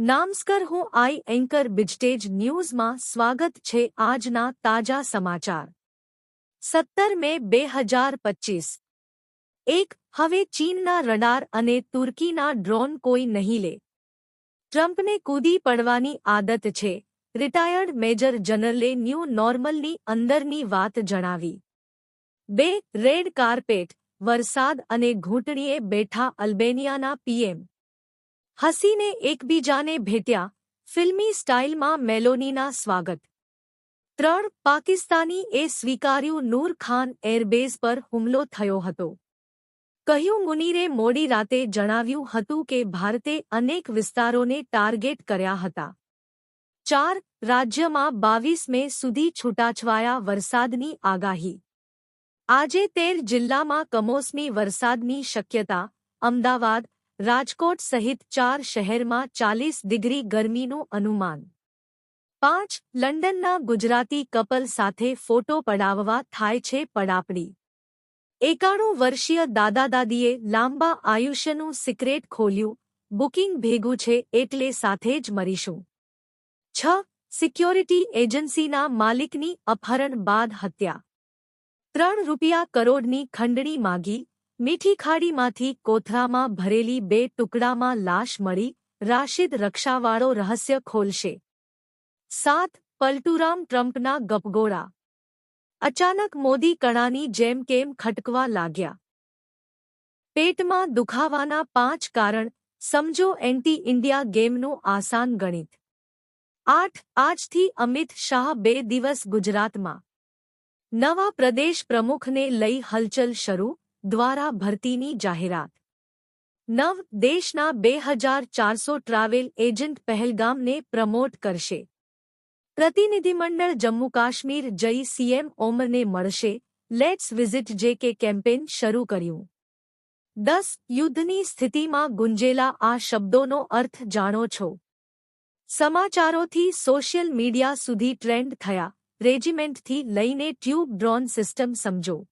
નામસ્કર હું આઈ એન્કર બિજટેજ ન્યૂઝમાં સ્વાગત છે આજના તાજા સમાચાર. સત્તર મે બે હજાર પચીસ. એક, હવે ચીનના રડાર અને તુર્કીના ડ્રોન કોઈ નહીં લે. ટ્રમ્પને કૂદી પડવાની આદત છે. રિટાયર્ડ મેજર જનરલે ન્યૂ નોર્મલની અંદરની વાત જણાવી. બે, રેડ કાર્પેટ, વરસાદ અને ઘૂંટણીએ બેઠા અલ્બેનિયાના પીએમ હસીને એકબીજાને ભેટ્યા, ફિલ્મી સ્ટાઇલમાં મેલોનીના સ્વાગત. ત્રણ પાકિસ્તાની એ સ્વીકાર્યું નૂર ખાન એરબેઝ પર હુમલો થયો હતો. કહ્યું મુનીરે મોડી રાતે જણાવ્યું હતું કે ભારતે અનેક વિસ્તારોને ટાર્ગેટ કર્યા હતા. ચાર રાજ્યમાં બાવીસ મે સુધી છૂટાછવાયા વરસાદની આગાહી. આજે તેર જિલ્લામાં કમોસમી વરસાદની શક્યતા, અમદાવાદ રાજકોટ સહિત ચાર શહેરમાં ચાલીસ ડિગ્રી ગરમીનું અનુમાન. પાંચ, લંડનના ગુજરાતી કપલ સાથે ફોટો પડાવવા થાય છે પડાપડી. એકાણું વર્ષીય દાદા દાદીએ લાંબા આયુષ્યનું સિક્રેટ ખોલ્યું, બુકિંગ ભેગું છે એટલે સાથે જ મરીશું. છ, સિક્યોરિટી એજન્સીના માલિકની અપહરણ બાદ હત્યા. ત્રણ રૂપિયા કરોડની ખંડણી માગી મીઠી ખાડીમાંથી કોથળામાં ભરેલી બે ટુકડામાં લાશ મળી, રાશિદ રક્ષાવાળો રહસ્ય ખોલશે. સાત, પલટુરામ ટ્રમ્પના ગપગોળા. અચાનક મોદી કણાની જેમ કેમ ખટકવા લાગ્યા. પેટમાં દુખાવાના પાંચ કારણ, સમજો એન્ટી ઇન્ડિયા ગેમનું આસાન ગણિત. આઠ, આજથી અમિત શાહ બે દિવસ ગુજરાતમાં. નવા પ્રદેશ પ્રમુખને લઈ હલચલ શરૂ. દ્વારા ભરતીની જાહેરાત. નવ દેશના બે હજાર ચારસો ટ્રાવેલ એજન્ટ પહેલગામને પ્રમોટ કરશે. પ્રતિનિધિમંડળ જમ્મુ કાશ્મીર જઈ સીએમ ઓમરને મળશે. લેટ્સ વિઝિટ જે કે કેમ્પેન શરૂ કર્યું. દસ યુદ્ધની સ્થિતિમાં ગુંજેલા આ શબ્દોનો અર્થ જાણો છો. સમાચારોથી સોશિયલ મીડિયા સુધી ટ્રેન્ડ થયા. રેજિમેન્ટથી લઈને ટ્યુબ ડ્રોન સિસ્ટમ સમજો.